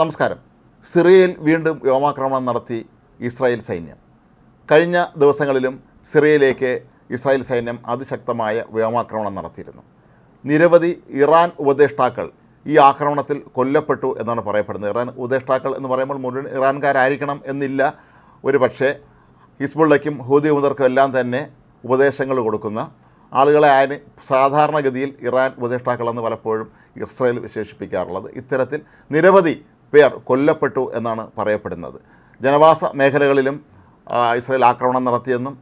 നമസ്കാരം. സിറിയയിൽ വീണ്ടും വ്യോമാക്രമണം നടത്തി ഇസ്രായേൽ സൈന്യം. കഴിഞ്ഞ ദിവസങ്ങളിലും സിറിയയിലേക്ക് ഇസ്രായേൽ സൈന്യം അതിശക്തമായ വ്യോമാക്രമണം നടത്തിയിരുന്നു. നിരവധി ഇറാൻ ഉപദേഷ്ടാക്കൾ ഈ ആക്രമണത്തിൽ കൊല്ലപ്പെട്ടു എന്നാണ് പറയപ്പെടുന്നത്. ഇറാൻ ഉപദേഷ്ടാക്കൾ എന്ന് പറയുമ്പോൾ മുഴുവൻ ഇറാൻകാരായിരിക്കണം എന്നില്ല. ഒരു പക്ഷേ ഹിസ്ബുള്ളയ്ക്കും ഹൂദി ഉമർക്കും എല്ലാം തന്നെ ഉപദേശങ്ങൾ കൊടുക്കുന്ന ആളുകളെ അതിന് സാധാരണഗതിയിൽ ഇറാൻ ഉപദേഷ്ടാക്കളെന്ന് പലപ്പോഴും ഇസ്രായേൽ വിശേഷിപ്പിക്കാറുള്ളത്. ഇത്തരത്തിൽ നിരവധി പേർ കൊല്ലപ്പെട്ടു എന്നാണ് പറയപ്പെടുന്നത്. ജനവാസ മേഖലകളിലും ഇസ്രയേൽ ആക്രമണം നടത്തിയെന്നും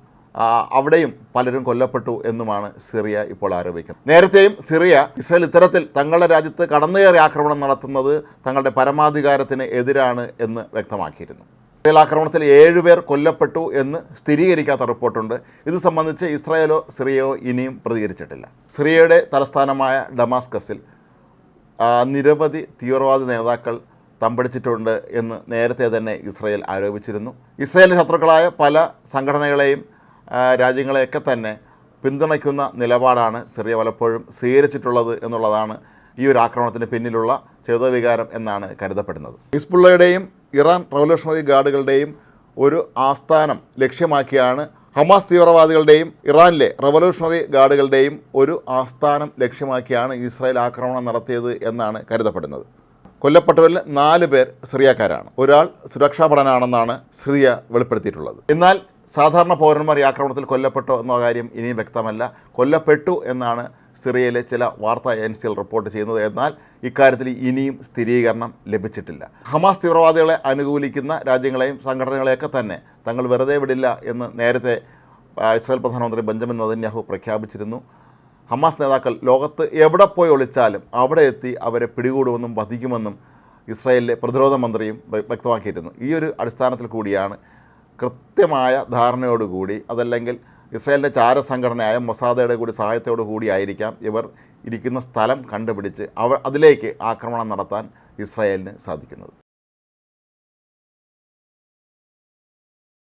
അവിടെയും പലരും കൊല്ലപ്പെട്ടു എന്നുമാണ് സിറിയ ഇപ്പോൾ ആരോപിക്കുന്നത്. നേരത്തെയും സിറിയ ഇസ്രയേൽ ഇത്തരത്തിൽ തങ്ങളുടെ രാജ്യത്ത് കടന്നുകയറി ആക്രമണം നടത്തുന്നത് തങ്ങളുടെ പരമാധികാരത്തിന് എതിരാണ് എന്ന് വ്യക്തമാക്കിയിരുന്നു. ഇസ്രയേൽ ആക്രമണത്തിൽ ഏഴുപേർ കൊല്ലപ്പെട്ടു എന്ന് സ്ഥിരീകരിക്കാത്ത റിപ്പോർട്ടുണ്ട്. ഇത് സംബന്ധിച്ച് ഇസ്രായേലോ സിറിയയോ ഇനിയും പ്രതികരിച്ചിട്ടില്ല. സിറിയയുടെ തലസ്ഥാനമായ ഡമാസ്കസിൽ നിരവധി തീവ്രവാദി നേതാക്കൾ തമ്പടിച്ചിട്ടുണ്ട് എന്ന് നേരത്തെ തന്നെ ഇസ്രയേൽ ആരോപിച്ചിരുന്നു. ഇസ്രയേലിന്റെ ശത്രുക്കളായ പല സംഘടനകളെയും രാജ്യങ്ങളെയൊക്കെ തന്നെ പിന്തുണയ്ക്കുന്ന നിലപാടാണ് സിറിയ പലപ്പോഴും സ്വീകരിച്ചിട്ടുള്ളത് എന്നുള്ളതാണ് ഈ ഒരു ആക്രമണത്തിന് പിന്നിലുള്ള ചേതോവികാരം എന്നാണ് കരുതപ്പെടുന്നത്. ഹിസ്ബുള്ളയുടെയും ഇറാൻ റവല്യൂഷണറി ഗാർഡുകളുടെയും ഒരു ആസ്ഥാനം ലക്ഷ്യമാക്കിയാണ് ഹമാസ് തീവ്രവാദികളുടെയും ഇറാനിലെ റവല്യൂഷണറി ഗാർഡുകളുടെയും ഒരു ആസ്ഥാനം ലക്ഷ്യമാക്കിയാണ് ഇസ്രായേൽ ആക്രമണം നടത്തിയത് എന്നാണ് കരുതപ്പെടുന്നത്. കൊല്ലപ്പെട്ടവരിൽ നാല് പേർ സിറിയക്കാരാണ്. ഒരാൾ സുരക്ഷാ ഭടനാണെന്നാണ് സിറിയ വെളിപ്പെടുത്തിയിട്ടുള്ളത്. എന്നാൽ സാധാരണ പൗരന്മാർ ഈ ആക്രമണത്തിൽ കൊല്ലപ്പെട്ടോ എന്ന കാര്യം ഇനിയും വ്യക്തമല്ല. കൊല്ലപ്പെട്ടു എന്നാണ് സിറിയയിലെ ചില വാർത്താ ഏജൻസികൾ റിപ്പോർട്ട് ചെയ്യുന്നത്. എന്നാൽ ഇക്കാര്യത്തിൽ ഇനിയും സ്ഥിരീകരണം ലഭിച്ചിട്ടില്ല. ഹമാസ് തീവ്രവാദികളെ അനുകൂലിക്കുന്ന രാജ്യങ്ങളെയും സംഘടനകളെയൊക്കെ തന്നെ തങ്ങൾ വെറുതെ വിടില്ല എന്ന് നേരത്തെ ഇസ്രായേൽ പ്രധാനമന്ത്രി ബെഞ്ചമിൻ നദന്യാഹു പ്രഖ്യാപിച്ചിരുന്നു. ഹമാസ് നേതാക്കൾ ലോകത്ത് എവിടെ പോയി ഒളിച്ചാലും അവിടെ എത്തി അവരെ പിടികൂടുമെന്നും വധിക്കുമെന്നും ഇസ്രായേലിലെ പ്രതിരോധ മന്ത്രിയും വ്യ- വ്യക്തമാക്കിയിരുന്നു. ഈ ഒരു അടിസ്ഥാനത്തിൽ കൂടിയാണ് കൃത്യമായ ധാരണയോടുകൂടി അതല്ലെങ്കിൽ ഇസ്രായേലിന്റെ ചാരസംഘടനയായ മൊസാദയുടെ കൂടി സഹായത്തോടു കൂടിയായിരിക്കാം ഇവർ ഇരിക്കുന്ന സ്ഥലം കണ്ടുപിടിച്ച് അവ അതിലേക്ക് ആക്രമണം നടത്താൻ ഇസ്രായേലിന് സാധിക്കുന്നത്.